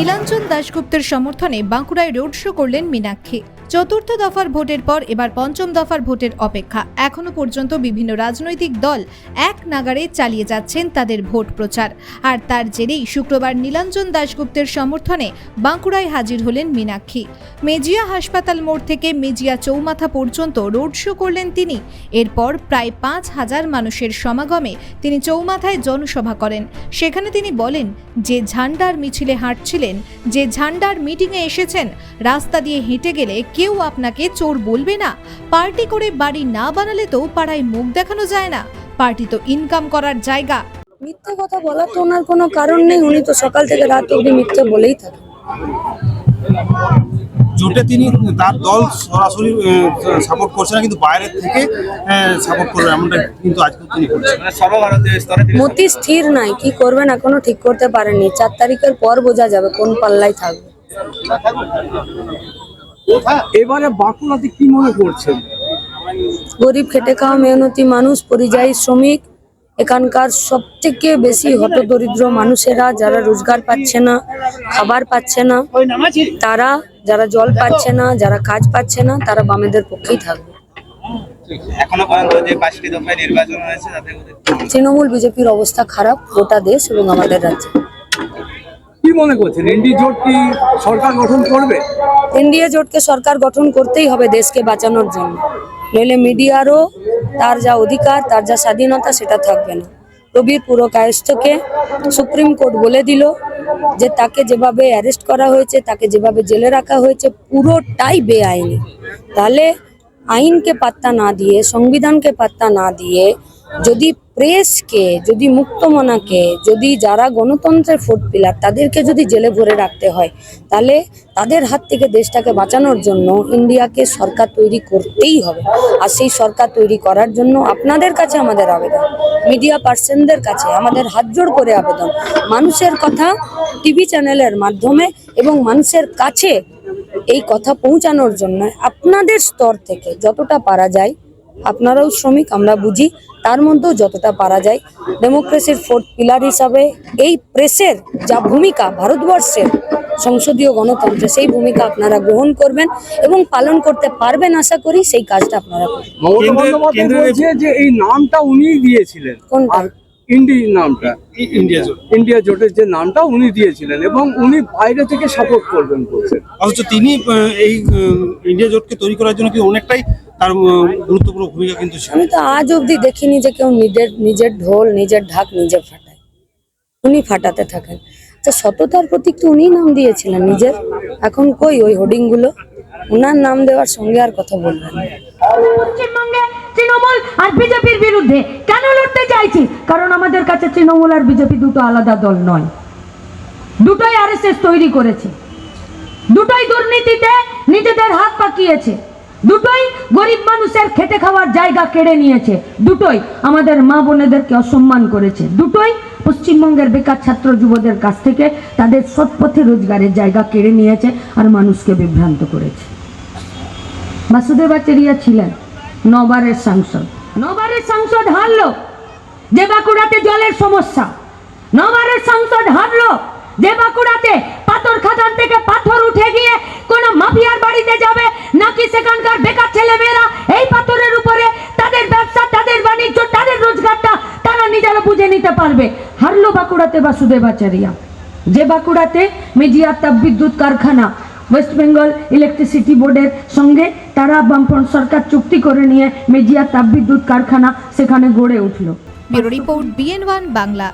নীলাঞ্জন দাশগুপ্তের সমর্থনে বাঁকুড়ায় road show করলেন মীনাক্ষী। চতুর্থ দফার ভোটের পর এবার পঞ্চম দফার ভোটের অপেক্ষা। এখনও পর্যন্ত বিভিন্ন রাজনৈতিক দল এক নাগারে চালিয়ে যাচ্ছেন তাদের ভোট প্রচার। আর তার জেরেই শুক্রবার নীলাঞ্জন দাশগুপ্তের সমর্থনে বাঁকুড়ায় হাজির হলেন মীনাক্ষী। মেজিয়া হাসপাতাল মোড় থেকে মেজিয়া চৌমাথা পর্যন্ত রোড শো করলেন তিনি। এরপর প্রায় পাঁচ হাজার মানুষের সমাগমে তিনি চৌমাথায় জনসভা করেন। সেখানে তিনি বলেন, যে ঝান্ডার মিছিলে হাঁটছিলেন, যে ঝান্ডার মিটিংয়ে এসেছেন, রাস্তা দিয়ে হেঁটে গেলে কেউ আপনাকে চোর বলবে না। পার্টি করে বাড়ি না বানালে তো পাড়ায় মুখ দেখানো যায় না। পার্টি তো ইনকাম করার জায়গা। মিথ্যে কথা বলার তো ওনার কোনো কারণ নেই। উনি তো সকাল থেকে রাত অবধি মিথ্যে বলেই থাকেন। জোটে তিনি তার দল সরাসরি সাপোর্ট করছে না কিন্তু বাইরের থেকে সাপোর্ট করবে এমনটা কিন্তু আজকে তিনি করছেন মানে সর্বভারতীয় স্তরে তিনি মতি স্থির নাই কি করবেন এখনও ঠিক করতে পারেননি। চার তারিখের পর বোঝা যাবে কোন পাল্লায় থাকবে। এবারে বাঁকুড়াতে কি মনে করছেন? গরিব খেটে খাওয়া মেহনতি মানুষ পরিযায়ী শ্রমিক এখানকার সব থেকে বেশি হতদরিদ্র মানুষেরা যারা রোজগার পাচ্ছে না খাবার পাচ্ছে না তারা যারা জল পাচ্ছে না যারা কাজ পাচ্ছে না তারা বামেদের পক্ষেই থাকবে। এখনও পর্যন্ত যে পাঁচটি দফায় নির্বাচন হয়েছে তাতে তৃণমূল বিজেপির অবস্থা খারাপ গোটা দেশ এবং আমাদের রাজ্যে। কি মনে করছেন? এনডি জোট কি সরকার গঠন করবে? এনডিএ জোটকে সরকার গঠন করতেই হবে দেশকে বাঁচানোর জন্য। নইলে মিডিয়ারও তার যা অধিকার, তার যা স্বাধীনতা সেটা থাকবে না। রবির পুরো কায়স্থকে সুপ্রিম কোর্ট বলে দিল যে তাকে যেভাবে অ্যারেস্ট করা হয়েছে, তাকে যেভাবে জেলে রাখা হয়েছে, পুরোটাই বেআইনি। তাহলে আইনকে পাত্তা না দিয়ে, সংবিধানকে পাত্তা না দিয়ে যদি প্রেসকে, যদি মুক্তমনাকে, যদি যারা গণতন্ত্রের ফোর্ট পিলার, তাদেরকে যদি জেলে ভরে রাখতে হয়, তাহলে তাদের হাত থেকে দেশটাকে বাঁচানোর জন্য ইন্ডিয়াকে সরকার তৈরি করতেই হবে। আর সেই সরকার তৈরি করার জন্য আপনাদের কাছে আমাদের আবেদন মিডিয়া পার্সনদের কাছে আমাদের হাত জোড় করে আবেদন। মানুষের কথা টিভি চ্যানেলের মাধ্যমে এবং মানুষের কাছে এই কথা পৌঁছানোর জন্য আপনাদের স্তর থেকে যতটা পারা যায় আপনারাও শ্রমিক আমরা বুঝি। তার মধ্যেও যতটা পারা যায় ডেমোক্রেসির ফোর্থ পিলার হিসাবে এই প্রেসের যা ভূমিকা ভারতবর্ষের সংসদীয় গণতন্ত্রে সেই ভূমিকা আপনারা গ্রহণ করবেন এবং পালন করতে পারবেন আশা করি সেই কাজটা আপনারা করবেন। যে এই নামটা উনিই দিয়েছিলেন। কোনটা? নামটা। ইন্ডিয়া জোট। ইন্ডিয়া জোটের যে নামটা উনি দিয়েছিলেন এবং উনি বাইরে থেকে সাপোর্ট করবেন বলছেন। অথচ তিনি এই ইন্ডিয়া জোটকে তৈরি করার জন্য কিন্তু অনেকটাই তার গুরুত্বপূর্ণ ভূমিকা কিন্তু আমি তো আজ অবধি দেখিনি যে কেউ নিজের নিজের ঢোল নিজের ঢাক নিজে ফাটায়। উনি ফাটাতে থাকেন। তো সততার প্রতীক তো উনি নাম দিয়েছিলেন নিজের। এখন কই ওই হোর্ডিংগুলো ওনার নাম দেওয়ার সঙ্গে আর কথা বলবেন পশ্চিমবঙ্গে তৃণমূল আর বিজেপির বিরুদ্ধে কেন লড়তে চাইছি কারণ আমাদের কাছে তৃণমূল আর বিজেপি দুটো আলাদা দল নয়। দুটোই আরএসএস তৈরি করেছে। দুটোই দুর্নীতিতে নিজেদের হাত পাকিয়েছে। দুটোই গরিব মানুষের খেটে খাওয়ার জায়গা কেড়ে নিয়েছে। দুটোই আমাদের মা বোনেদেরকে অসম্মান করেছে। দুটোই পশ্চিমবঙ্গের বেকার ছাত্র যুবদের কাছ থেকে তাদের সৎপথে রোজগারের জায়গা কেড়ে নিয়েছে আর মানুষকে বিভ্রান্ত করেছে। বাসুদেবাচারিয়া ছিলেন নবারের সাংসদ। নবারের সাংসদ হারলো যে বাঁকুড়াতে জলের সমস্যা। নবারের সাংসদ হারলো যে বাঁকুড়াতে পাথর খাদান থেকে পাথর উঠে গিয়ে কোন বুঝে নিতে পারবে। হারলো বাঁকুড়াতে বাসুদেবাচারিয়া। যে বাঁকুড়াতে মেজিয়ার তাপবিদ্যুৎ কারখানা ওয়েস্ট বেঙ্গল ইলেকট্রিসিটি বোর্ডের সঙ্গে তারা বামপন সরকার চুক্তি করে নিয়ে মেজিয়া তাপ বিদ্যুৎ কারখানা সেখানে গড়ে উঠল। Report BN one Bangla.